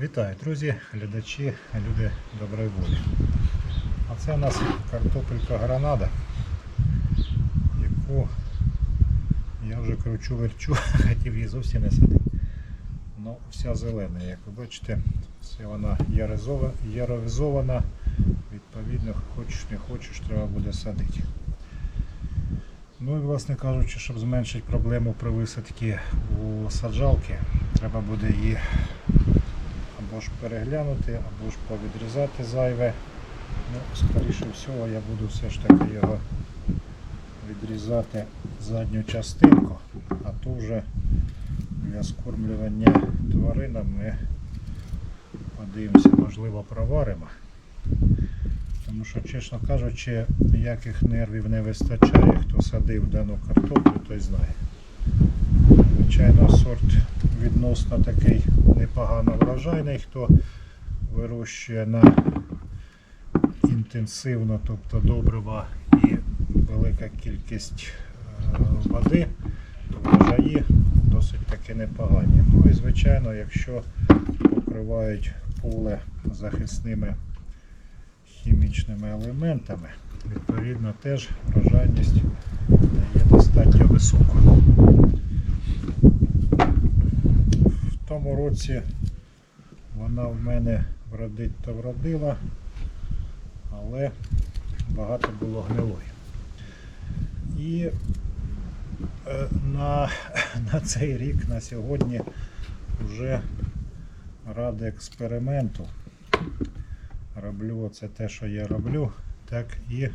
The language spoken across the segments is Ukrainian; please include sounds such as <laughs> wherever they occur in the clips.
Вітаю, друзі, глядачі, люди доброї волі. А це у нас картопелька гранада, яку я вже кручу верчу, <laughs> хотів її зовсім не садити. Ну, вся зелена, як ви бачите, все вона яровизована. Відповідно, хочеш не хочеш, треба буде садити. Ну і власне кажучи, щоб зменшити проблему при висадці у саджалки, треба буде її або ж переглянути, або ж повідрізати зайве. Ну, скоріше всього я буду все ж таки його відрізати задню частинку, а то вже для скормлювання тваринам ми подивимося, можливо, проваримо. Тому що, чесно кажучи, ніяких нервів не вистачає. Хто садив дану картоплю, той знає. Звичайно, сорт відносно такий непогано врожайний, хто вирощує на інтенсивно, тобто добрива і велика кількість е, води, то врожаї досить таки непогані. Ну і звичайно, якщо покривають поле захисними хімічними елементами, відповідно теж врожайність є достатньо високою. В тому році вона в мене вродить то вродила, але багато було гнилої. І е, на, <laughs> на цей рік, на сьогодні, вже ради експерименту роблю оце те, що я роблю, так і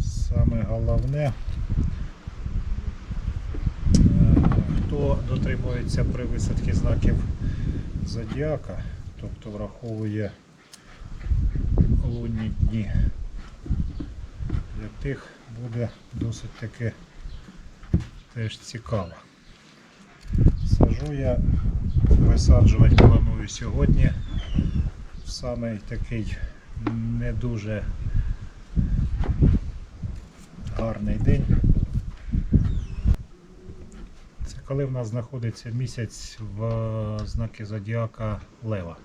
саме головне, хто дотримується при висадці знаків зодіака, тобто враховує лунні дні, для тих буде досить таки теж цікаво. Сажу я висаджувати планую сьогодні в самий такий не дуже гарний день. Коли в нас знаходиться місяць в знаки Зодіака Лева.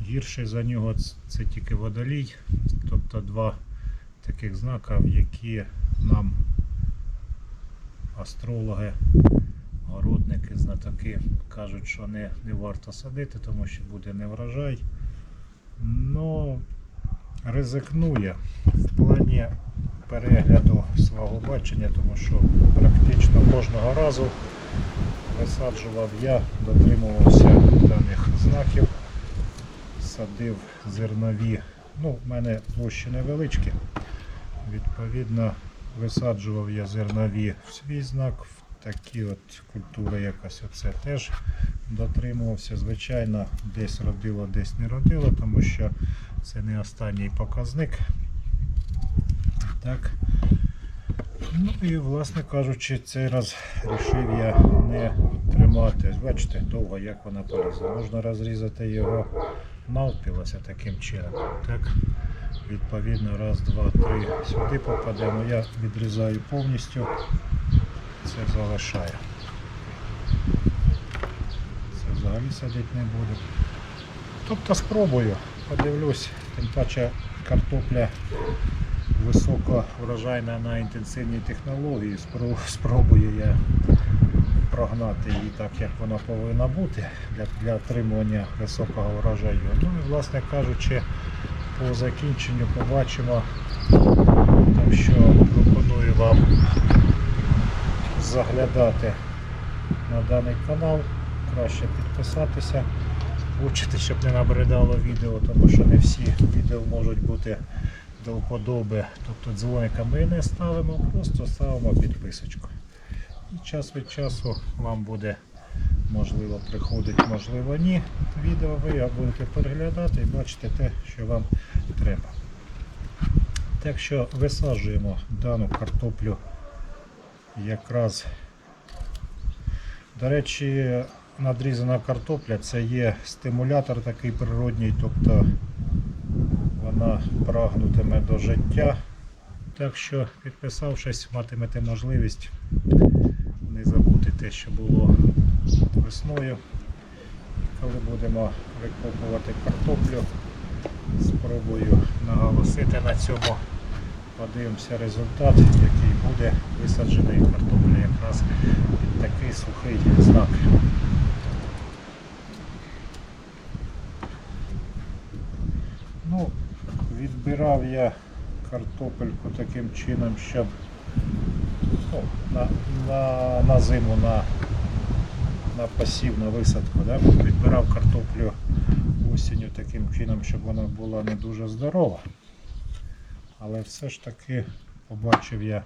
Гірший за нього це тільки водолій, тобто два таких знака, які нам астрологи, городники, знатоки кажуть, що не, не варто садити, тому що буде неврожай. Ну, ризикнує в плані перегляду свого бачення, тому що практично кожного разу висаджував я, дотримувався даних знаків, садив зернові. Ну, в мене площі невеличкі. Відповідно, висаджував я зернові в свій знак, в такі от культури якось оце теж дотримувався. Звичайно, десь родило, десь не родило, тому що це не останній показник. Так. Ну і, власне кажучи, цей раз вирішив я не тримати. Бачите, довго як вона полізла. Можна розрізати його навпіл ось таким чином. Так. Відповідно, раз, два, три сюди попадемо. Я відрізаю повністю. Це залишаю. Це взагалі садити не буду. Тобто спробую, подивлюсь, тим паче картопля високо врожайна на інтенсивній технології. Спробую я прогнати її так, як вона повинна бути для, для отримування високого врожаю. Ну і власне кажучи, по закінченню побачимо. Так що пропоную вам заглядати на даний канал, краще підписатися. Хочете, щоб не набридало відео, тому що не всі відео можуть бути до. Тобто дзвоника ми не ставимо, просто ставимо підписочку. І час від часу вам буде можливо приходить, можливо ні. Відео ви будете переглядати і бачите те, що вам треба. Так що висаджуємо дану картоплю якраз. До речі, надрізана картопля це є стимулятор такий природній, тобто вона прагнутиме до життя. Так що, підписавшись, матимете можливість не забути те, що було весною. коли будемо викопувати картоплю, спробую наголосити на цьому. Подивимося результат, який буде висаджений картопля якраз під такий сухий знак. Ну, відбирав я картопельку таким чином, щоб ну, на, на, на зиму на, на посів, на висадку. Да? Відбирав картоплю осінню таким чином, щоб вона була не дуже здорова. Але все ж таки побачив я,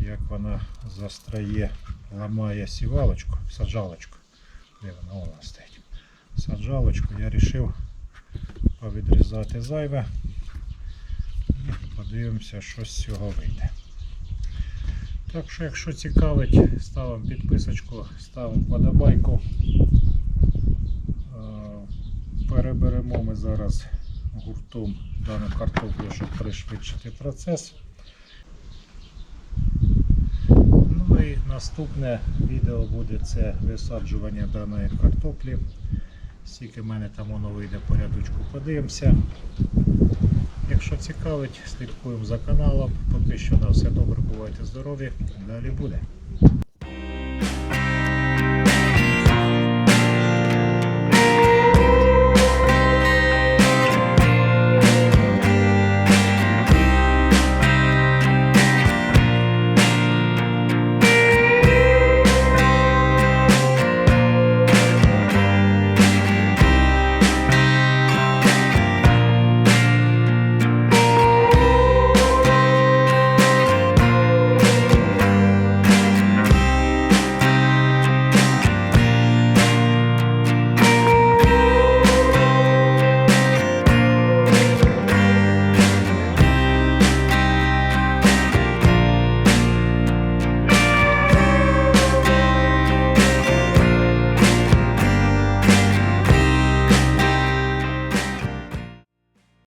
як вона застрає, ламає сівалочку, саджалочку. Де вона? Вона стоїть. Саджалочку я вирішив повідрізати зайве і подивимося, що з цього вийде. Так що, якщо цікавить, ставимо підписочку, ставимо подобайку. Е, Переберемо ми зараз гуртом дану картоплю, щоб пришвидшити процес. Ну і наступне відео буде це висаджування даної картоплі. Скільки в мене там воно вийде по рядочку, подивимося. Якщо цікавить, слідкуємо за каналом. Поки що на все добре, бувайте здорові. Далі буде.